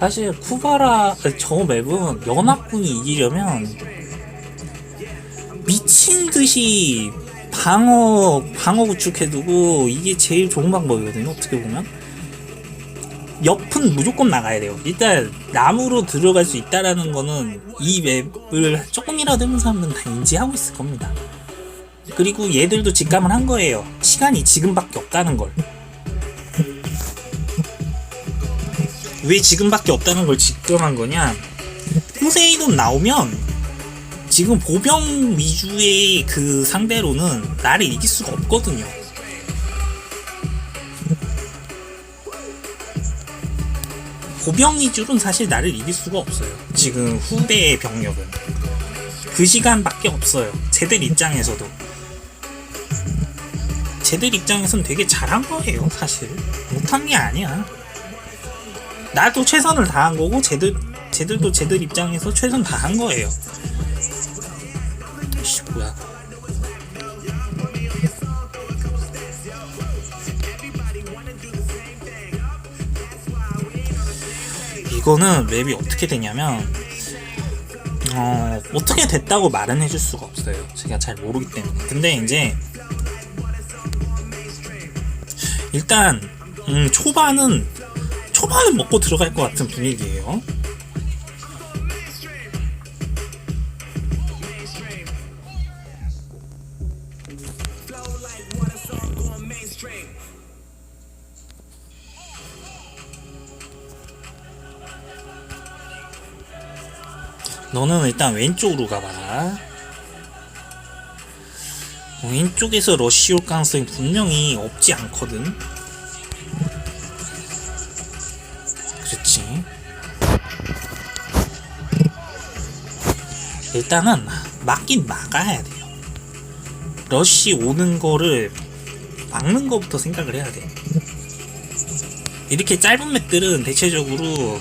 사실 쿠바라 저 맵은 연합군이 이기려면 미친 듯이 방어 방어 구축해두고 이게 제일 좋은 방법이거든요. 어떻게 보면 옆은 무조건 나가야 돼요. 일단 나무로 들어갈 수 있다라는 거는 이 맵을 조금이라도 해본 사람들은 다 인지하고 있을 겁니다. 그리고 얘들도 직감을 한 거예요. 시간이 지금밖에 없다는 걸. 왜 지금밖에 없다는 걸 직감한 거냐? 포세이돈 나오면 지금 보병 위주의 그 상대로는 나를 이길 수가 없거든요. 보병 위주로는 사실 나를 이길 수가 없어요. 지금 후대의 병력은. 그 시간밖에 없어요. 쟤들 입장에서도. 쟤들 입장에선 되게 잘한 거예요, 사실. 못한 게 아니야. 나도 최선을 다한 거고, 쟤들, 쟤들도 쟤들 입장에서 최선 다한 거예요. 씨, 뭐야. 이거는 맵이 어떻게 되냐면, 어, 어떻게 됐다고 말은 해줄 수가 없어요. 제가 잘 모르기 때문에. 근데 이제, 일단, 음, 초반은, 초반은 먹고 들어갈 것 같은 분위기예요. 너는 일단 왼쪽으로 가봐라. 왼쪽에서 러쉬 올 가능성이 분명히 없지 않거든. 일단은 막긴 막아야 돼요. 러쉬 오는 거를 막는 거부터 생각을 해야 돼. 이렇게 짧은 맵들은 대체적으로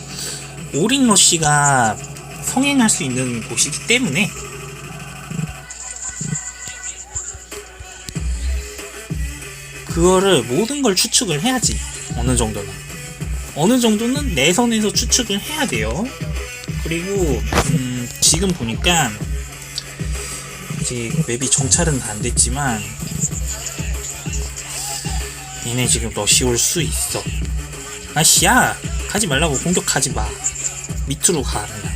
오링 러쉬가 성행할 수 있는 곳이기 때문에 그거를 모든 걸 추측을 해야지 어느 정도는 어느 정도는 내 선에서 추측을 해야 돼요 그리고 음, 지금 보니까 이제 맵이 정찰은 안 됐지만 얘네 지금 러시 올 수 있어 아씨야 가지 말라고 공격하지 마 밑으로 가 그냥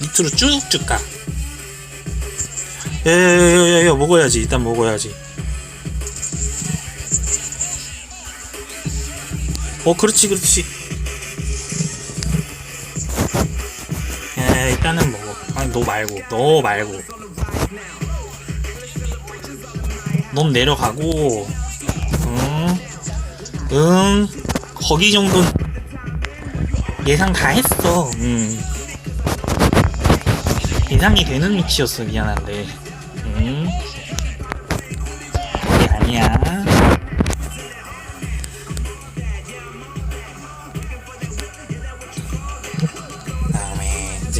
밑으로 쭉쭉 가. 야야야야야 먹어야지 일단 먹어야지. 어 그렇지 그렇지. 야 일단은 먹어. 아니 너 말고 너 말고. 넌 내려가고 응, 응 거기 정도는 예상 다 했어. 응. 예상이 되는 위치였어 미안한데 음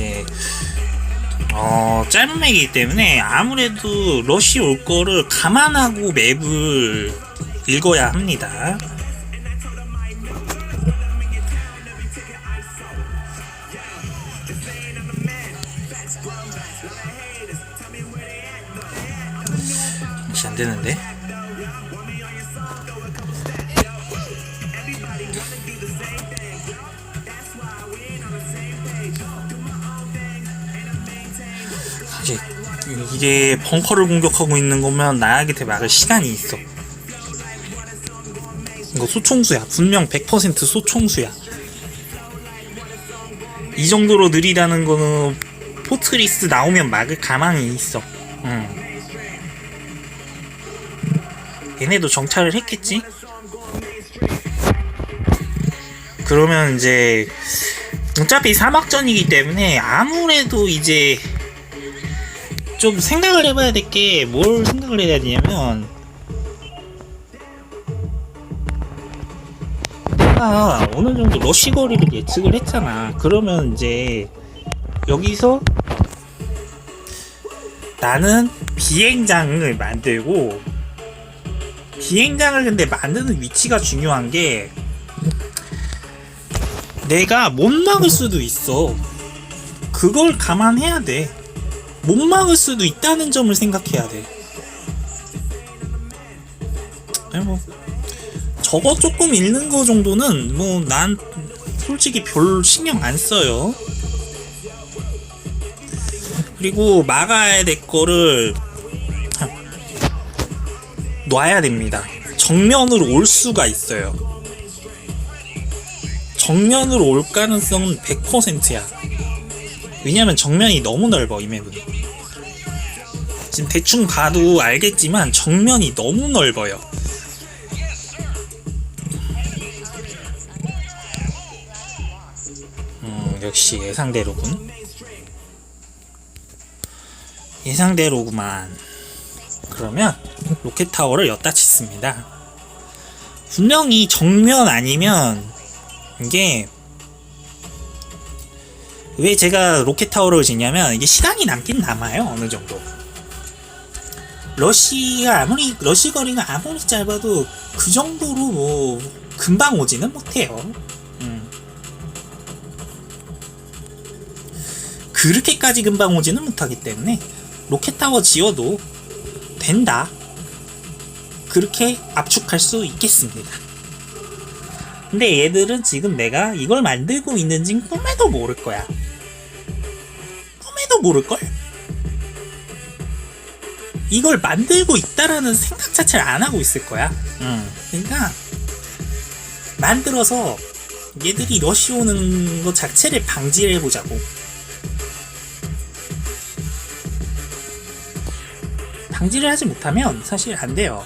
다음에 이제 어 짧은 맵이기 때문에 아무래도 러시 올 거를 감안하고 맵을 읽어야 합니다 혹시 안 되는데? 이게 벙커를 공격하고 있는 거면 나에게 막을 시간이 있어. 이거 소총수야. 분명 100% 소총수야. 이 정도로 느리다는 거는 포트리스 나오면 막을 가망이 있어. 응. 얘네도 정찰을 했겠지? 그러면 이제 어차피 사막전이기 때문에 아무래도 이제 좀 생각을 해봐야 될 게 뭘 생각을 해야 되냐면 내가 어느 정도 러시 거리를 예측을 했잖아. 그러면 이제 여기서 나는 비행장을 만들고 비행장을 근데 만드는 위치가 중요한 게 내가 못 막을 수도 있어. 그걸 감안해야 돼. 못 막을 수도 있다는 점을 생각해야 돼. 아니 뭐 저거 조금 읽는 거 정도는 뭐 난 솔직히 별 신경 안 써요. 그리고 막아야 될 거를 놔야 됩니다. 정면으로 올 수가 있어요. 정면으로 올 가능성은 100%야. 왜냐면 정면이 너무 넓어, 이 맵은. 지금 대충 봐도 알겠지만 정면이 너무 넓어요. 음, 역시 예상대로군. 예상대로구만. 그러면 로켓타워를 엿다 짓습니다. 분명히 정면 아니면 이게 왜 제가 로켓타워를 짓냐면 이게 시간이 남긴 남아요 어느 정도 러시가 아무리 러시 거리가 아무리 짧아도 그 정도로 뭐 금방 오지는 못해요 음. 그렇게까지 금방 오지는 못하기 때문에 로켓타워 지어도 된다 그렇게 압축할 수 있겠습니다 근데 얘들은 지금 내가 이걸 만들고 있는진 꿈에도 모를 거야. 꿈에도 모를걸? 이걸 만들고 있다라는 생각 자체를 안 하고 있을 거야. 응. 그러니까 만들어서 얘들이 러시 오는 것 자체를 방지를 해보자고. 방지를 하지 못하면 사실 안 돼요.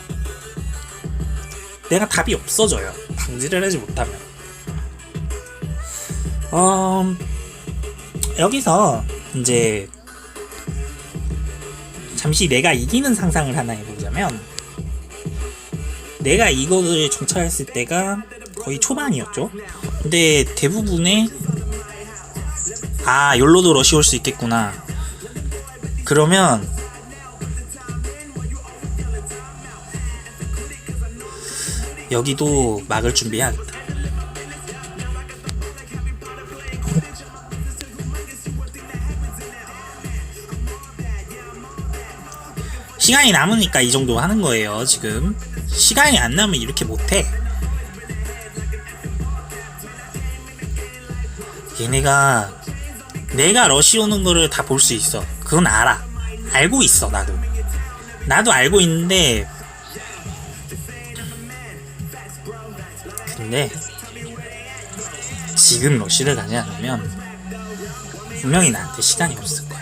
내가 답이 없어져요. 방지를 하지 못하면. 어, 여기서 이제 잠시 내가 이기는 상상을 하나 해보자면 내가 이거를 정찰했을 때가 거의 초반이었죠. 근데 대부분의 아 열로도 러시 올 수 있겠구나. 그러면 여기도 막을 준비해야겠다. 시간이 남으니까 이 정도 하는 거예요, 지금. 시간이 안 남으면 이렇게 못해. 얘네가 내가 러시 오는 거를 다 볼 수 있어. 그건 알아. 알고 있어, 나도. 나도 알고 있는데 근데 지금 러시를 가지 않으면 분명히 나한테 시간이 없을 거야.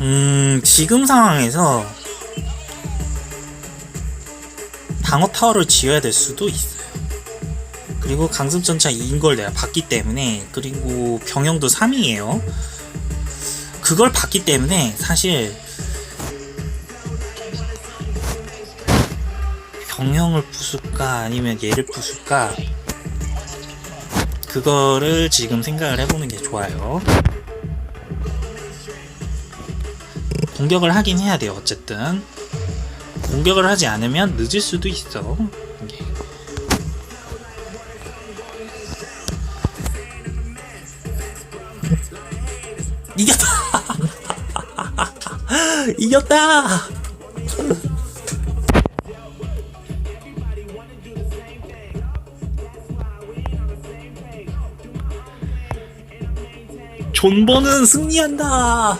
음, 지금 상황에서 방어 타워를 지어야 될 수도 있어요. 그리고 강습전차 2인 걸 내가 봤기 때문에 그리고 병영도 3이에요. 그걸 봤기 때문에 사실 병영을 부술까 아니면 얘를 부술까 그거를 지금 생각을 해보는 게 좋아요. 공격을 하긴 해야 돼요. 어쨌든 공격을 하지 않으면 늦을 수도 있어. 이겼다. 이겼다. 존버는 승리한다.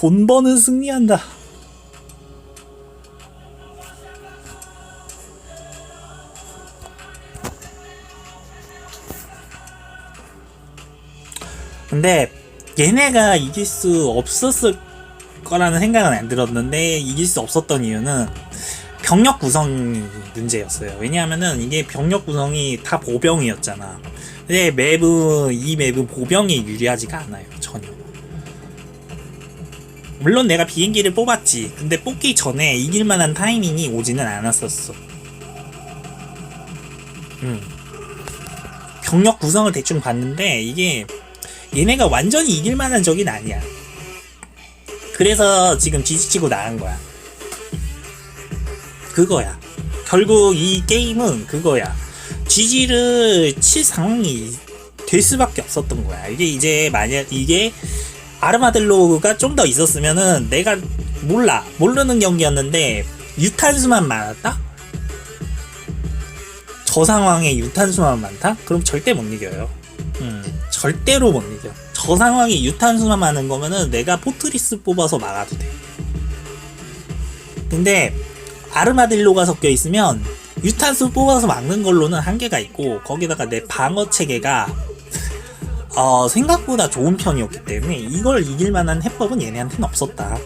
존버는 승리한다. 근데 얘네가 이길 수 없었을 거라는 생각은 안 들었는데 이길 수 없었던 이유는 병력 구성 문제였어요. 왜냐하면은 이게 병력 구성이 다 보병이었잖아. 근데 맵은 이 맵은 보병이 유리하지가 않아요. 전혀. 물론 내가 비행기를 뽑았지. 근데 뽑기 전에 이길 만한 타이밍이 오지는 않았었어. 음. 병력 구성을 대충 봤는데 이게 얘네가 완전히 이길 만한 적이 아니야. 그래서 지금 지지치고 나간 거야. 그거야. 결국 이 게임은 그거야. 지지를 칠 상황이 될 수밖에 없었던 거야. 이게 이제 만약 이게 아르마델로가 좀 더 있었으면은 내가 몰라 모르는 경기였는데 유탄수만 많았다? 저 상황에 유탄수만 많다? 그럼 절대 못 이겨요. 음, 절대로 못 이겨. 저 상황에 유탄수만 많은 거면은 내가 포트리스 뽑아서 막아도 돼. 근데 아르마딜로가 섞여 있으면 유탄수 뽑아서 막는 걸로는 한계가 있고 거기다가 내 방어 체계가 어, 생각보다 좋은 편이었기 때문에 이걸 이길 만한 해법은 얘네한테는 없었다.